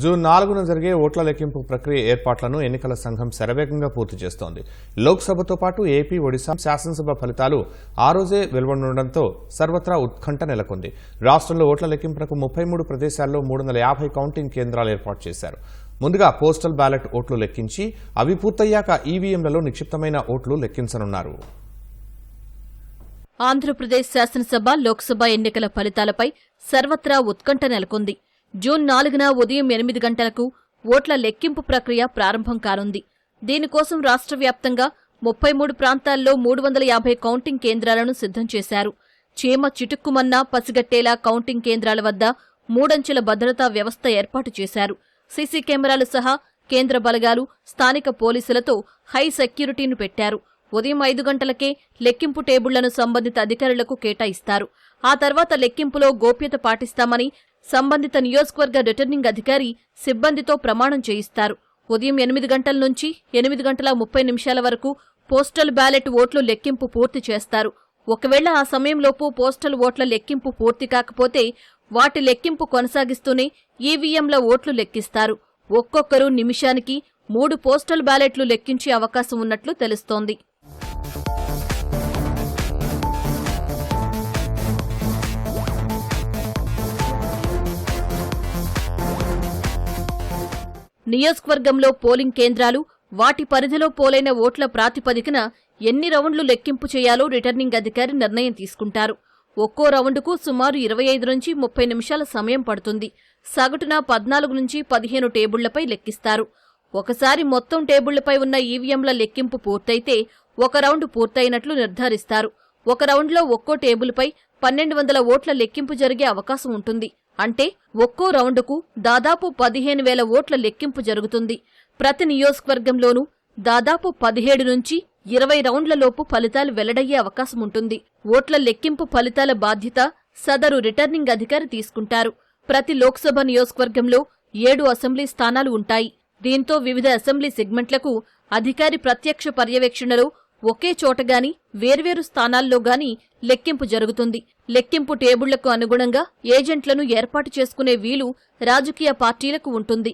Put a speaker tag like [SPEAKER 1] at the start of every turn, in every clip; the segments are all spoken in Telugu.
[SPEAKER 1] జూన్ నాలుగున జరిగే ఓట్ల లెక్కింపు ప్రక్రియ ఏర్పాట్లను ఎన్నికల సంఘం శరవేగంగా పూర్తి చేస్తోంది. లోక్సభతో పాటు ఏపీ ఒడిశా శాసనసభ ఫలితాలు ఆ రోజే వెలువడడంతో సర్వత్రా ఉత్కంఠ నెలకొంది. రాష్ట్రంలో ఓట్ల లెక్కింపునకు ముప్పై మూడు ప్రదేశాల్లో మూడు వందల యాభై కౌంటింగ్ కేంద్రాలు ఏర్పాటు చేశారు. ముందుగా పోస్టల్ బ్యాలెట్ ఓట్లు లెక్కించి అవి పూర్తయ్యాక ఈవీఎంలలో నిక్షిప్తమైన ఓట్లు లెక్కించనున్నారు.
[SPEAKER 2] ఆంధ్రప్రదేశ్ శాసనసభ లోక్సభ ఎన్నికల ఫలితాలపై సర్వత్రా ఉత్కంఠ నెలకొంది. జూన్ నాలుగున ఉదయం ఎనిమిది గంటలకు ఓట్ల లెక్కింపు ప్రక్రియ ప్రారంభం కానుంది. దీనికోసం రాష్ట్ర వ్యాప్తంగా ముప్పై మూడు ప్రాంతాల్లో మూడు వందల యాభై కౌంటింగ్ కేంద్రాలను సిద్ధం చేశారు. చీమ చిటుక్కుమన్నా పసిగట్టేలా కౌంటింగ్ కేంద్రాల వద్ద మూడంచెల భద్రతా వ్యవస్థ ఏర్పాటు చేశారు. సీసీ కెమెరాలు సహా కేంద్ర బలగాలు స్థానిక పోలీసులతో హై సెక్యూరిటీని పెట్టారు. ఉదయం ఐదు గంటలకే లెక్కింపు టేబుళ్ళను సంబంధిత అధికారులకు కేటాయిస్తారు. ఆ తర్వాత లెక్కింపులో గోప్యత పాటిస్తామని సంబంధిత నియోజకవర్గ రిటర్నింగ్ అధికారి సిబ్బందితో ప్రమాణం చేయిస్తారు. ఉదయం ఎనిమిది గంటల నుంచి ఎనిమిది గంటల ముప్పై నిమిషాల వరకు పోస్టల్ బ్యాలెట్ ఓట్లు లెక్కింపు పూర్తి చేస్తారు. ఒకవేళ ఆ సమయంలోపు పోస్టల్ ఓట్ల లెక్కింపు పూర్తి కాకపోతే వాటి లెక్కింపు కొనసాగిస్తూనే ఈవీఎంల ఓట్లు లెక్కిస్తారు. ఒక్కొక్కరు నిమిషానికి మూడు పోస్టల్ బ్యాలెట్లు లెక్కించే అవకాశం ఉన్నట్లు తెలుస్తోంది. నియోజకవర్గంలో పోలింగ్ కేంద్రాలు వాటి పరిధిలో పోలైన ఓట్ల ప్రాతిపదికన ఎన్ని రౌండ్లు లెక్కింపు చేయాలో రిటర్నింగ్ అధికారి నిర్ణయం తీసుకుంటారు. ఒక్కో రౌండ్కు సుమారు ఇరవై ఐదు నుంచి ముప్పై నిమిషాల సమయం పడుతుంది. సగటున పద్నాలుగు నుంచి పదిహేను టేబుళ్ళపై లెక్కిస్తారు. ఒకసారి మొత్తం టేబుళ్ళపై ఉన్న ఈవీఎంల లెక్కింపు పూర్తయితే ఒక రౌండ్ పూర్తయినట్లు నిర్ధారిస్తారు. ఒక రౌండ్లో ఒక్కో టేబుల్పై పన్నెండు వందల ఓట్ల లెక్కింపు జరిగే అవకాశం ఉంటుంది. అంటే ఒక్కో రౌండుకు దాదాపు పదిహేను వేల ఓట్ల లెక్కింపు జరుగుతుంది. ప్రతి నియోజకవర్గంలోనూ దాదాపు పదిహేడు నుంచి ఇరవై రౌండ్లలోపు ఫలితాలు వెల్లడయ్యే అవకాశం ఉంటుంది. ఓట్ల లెక్కింపు ఫలితాల బాధ్యత సదరు రిటర్నింగ్ అధికారి తీసుకుంటారు. ప్రతి లోక్సభ నియోజకవర్గంలో ఏడు అసెంబ్లీ స్థానాలు ఉంటాయి. దీంతో వివిధ అసెంబ్లీ సెగ్మెంట్లకు అధికారి ప్రత్యక్ష పర్యవేక్షణలో ఒకే చోటగాని వేర్వేరు స్థానాల్లో గాని లెక్కింపు జరుగుతుంది. లెక్కింపు టేబుళ్ళకు అనుగుణంగా ఏజెంట్లను ఏర్పాటు చేసుకునే వీలు రాజకీయ పార్టీలకు ఉంటుంది.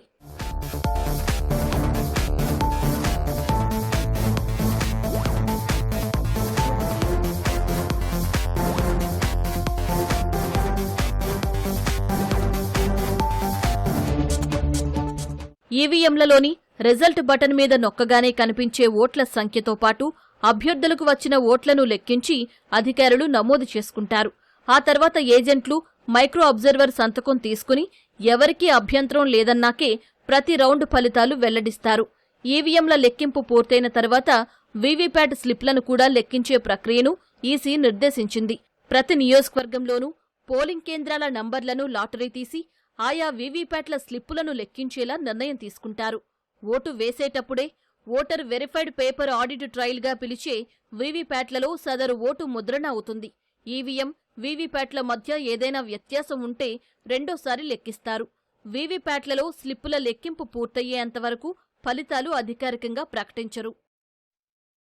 [SPEAKER 2] ఈవీఎంలలోని రిజల్ట్ బటన్ మీద నొక్కగానే కనిపించే ఓట్ల సంఖ్యతో పాటు అభ్యర్థులకు వచ్చిన ఓట్లను లెక్కించి అధికారులు నమోదు చేసుకుంటారు. ఆ తర్వాత ఏజెంట్లు మైక్రో అబ్జర్వర్ సంతకం తీసుకుని ఎవరికీ అభ్యంతరం లేదన్నాకే ప్రతి రౌండ్ ఫలితాలు వెల్లడిస్తారు. ఈవీఎంల లెక్కింపు పూర్తయిన తర్వాత వీవీప్యాట్ స్లిప్లను కూడా లెక్కించే ప్రక్రియను ఈసీ నిర్దేశించింది. ప్రతి నియోజకవర్గంలోనూ పోలింగ్ కేంద్రాల నంబర్లను లాటరీ తీసి ఆయా వీవీప్యాట్ల స్లిప్పులను లెక్కించేలా నిర్ణయం తీసుకుంటారు. ఓటు వేసేటప్పుడే ఓటర్ వెరిఫైడ్ పేపర్ ఆడిట్ ట్రయల్గా పిలిచే వీవీప్యాట్లలో సదరు ఓటు ముద్రణ అవుతుంది. ఈవీఎం వీవీప్యాట్ల మధ్య ఏదైనా వ్యత్యాసం ఉంటే రెండోసారి లెక్కిస్తారు. వీవీప్యాట్లలో స్లిప్పుల లెక్కింపు పూర్తయ్యేంతవరకు ఫలితాలు అధికారికంగా ప్రకటించరు.